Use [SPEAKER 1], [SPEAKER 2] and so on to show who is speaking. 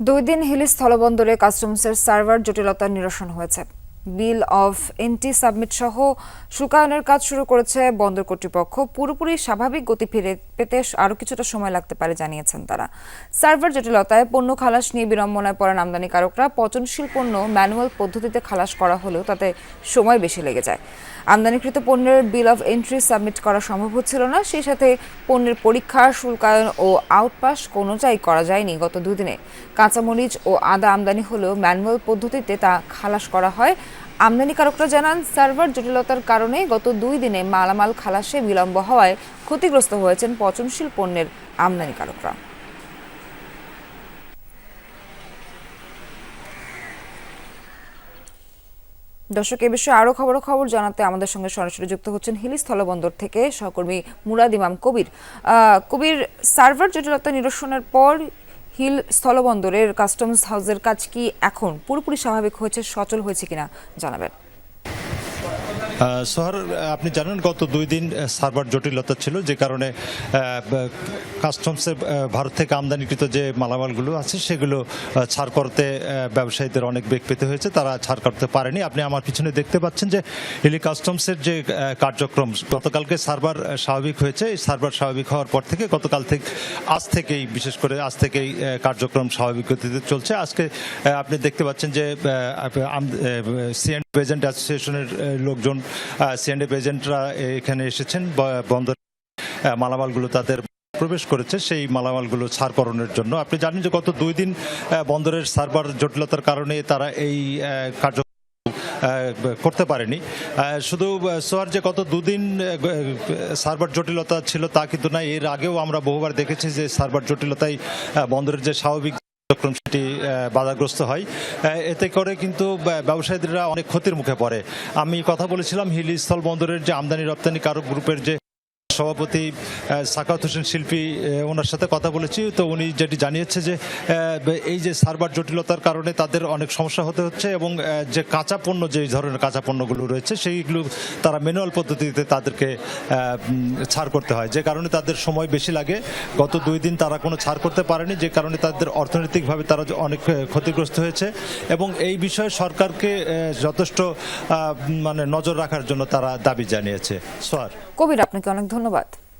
[SPEAKER 1] দুই দিন হিলি স্থলবন্দরে কাস্টমসের সার্ভার জটিলতার নিরসন হয়েছে। বিল অফ এন্টি সাবমিট সহ শুল্কায়নের কাজ শুরু করেছে বন্দর কর্তৃপক্ষ। পুরোপুরি স্বাভাবিক গতি ফিরে পেতে আরও কিছুটা সময় লাগতে পারে জানিয়েছেন তারা। সার্ভার জটিলতায় পণ্য খালাস নিয়ে বিড়ম্বনায় পড়েন আমদানিকারকরা। পচনশীল পণ্য ম্যানুয়াল পদ্ধতিতে খালাস করা হলেও তাতে সময় বেশি লেগে যায়। আমদানিকৃত পণ্যের বিল অফ এন্ট্রি সাবমিট করা সম্ভব হচ্ছিল না। সেই সাথে পণ্যের পরীক্ষা, শুল্কায়ন ও আউটপাস কোনোটাই করা যায়নি গত দুদিনে। কাঁচামরিচ ও আদা আমদানি হলেও ম্যানুয়াল পদ্ধতিতে তা খালাস করা হয়। আমদানিকারকরা জানান, সার্ভার জটিলতার কারণে গত দুই দিনে মালামাল খালাসে বিলম্ব হওয়ায় ক্ষতিগ্রস্ত হয়েছেন পচনশীল পণ্যের আমদানিকারকরা। দর্শক, এ বিষয়ে আরও খবর খবর জানাতে আমাদের সঙ্গে সরাসরি যুক্ত হচ্ছেন হিলি স্থলবন্দর থেকে সহকর্মী মুরাদ ইমাম কবির। কবির, সার্ভার জটিলতা নিরসনের পর হিল স্থলবন্দরের কাস্টমস হাউসের কাজ কি এখন? পুরোপুরি স্বাভাবিক হয়েছে সচল হয়েছে কিনা জানাবেন।
[SPEAKER 2] সোহার আপনি জানেন গত দুই দিন সার্ভার জটিলতা ছিল যে কারণে কাস্টমসে ভারত থেকে আমদানিকৃত যে মালামালগুলো আছে, সেগুলো ছাড় করতে ব্যবসায়ীদের অনেক বেগ পেতে হয়েছে। তারা ছাড় করতে পারেনি। আপনি আমার পিছনে দেখতে পাচ্ছেন যে হিলি কাস্টমসের যে কার্যক্রম, গতকালকে সার্ভার স্বাভাবিক হয়েছে। এই সার্ভার স্বাভাবিক হওয়ার পর থেকে গতকাল থেকে, আজ থেকেই, বিশেষ করে আজ থেকেই কার্যক্রম স্বাভাবিক গতিতে চলছে। আজকে আপনি দেখতে পাচ্ছেন যে সিএন প্রেজেন্ট অ্যাসোসিয়েশনের লোকজন সিএন এজেন্টরা এখানে এসেছেন। বন্দর মালামালগুলো তাদের প্রবেশ করেছে সেই মালামালগুলো ছাড়করণের জন্য। আপনি জানেন যে গত দুই দিন বন্দরের সার্ভার জটিলতার কারণে তারা এই কার্য করতে পারেনি। শুধু সোয়ার যে গত দুদিন সার্ভার জটিলতা ছিল তা কিন্তু না এর আগেও আমরা বহুবার দেখেছি যে সার্ভার জটিলতায় বন্দরের যে স্বাভাবিক কার্যক্রম সেটি বাধাগ্রস্ত হয়। এতে করে কিন্তু ব্যা- ব্যবসায়ীরা অনেক ক্ষতির মুখে পড়ে। আমি কথা বলেছিলাম হিলি স্থল বন্দরের যে আমদানি রপ্তানি কারক গ্রুপের যে সভাপতি সাকাত হোসেন শিল্পী ওনার সাথে কথা বলেছি। তো উনি যেটি জানিয়েছে যে এই যে সার্ভার জটিলতার কারণে তাদের অনেক সমস্যা হতে হচ্ছে এবং যে কাঁচা পণ্য, যে ধরনের কাঁচা পণ্যগুলো রয়েছে, সেইগুলো তারা ম্যানুয়াল পদ্ধতিতে তাদেরকে ছাড় করতে হয়। যে কারণে তাদের সময় বেশি লাগে। গত দুই দিন তারা কোনো ছাড় করতে পারেনি, যে কারণে তাদের অর্থনৈতিকভাবে তারা অনেক ক্ষতিগ্রস্ত হয়েছে এবং এই বিষয়ে সরকারকে যথেষ্ট মানে নজর রাখার জন্য তারা দাবি জানিয়েছে। সোয়ার
[SPEAKER 1] কবির, আপনাকে অনেক ধন্যবাদ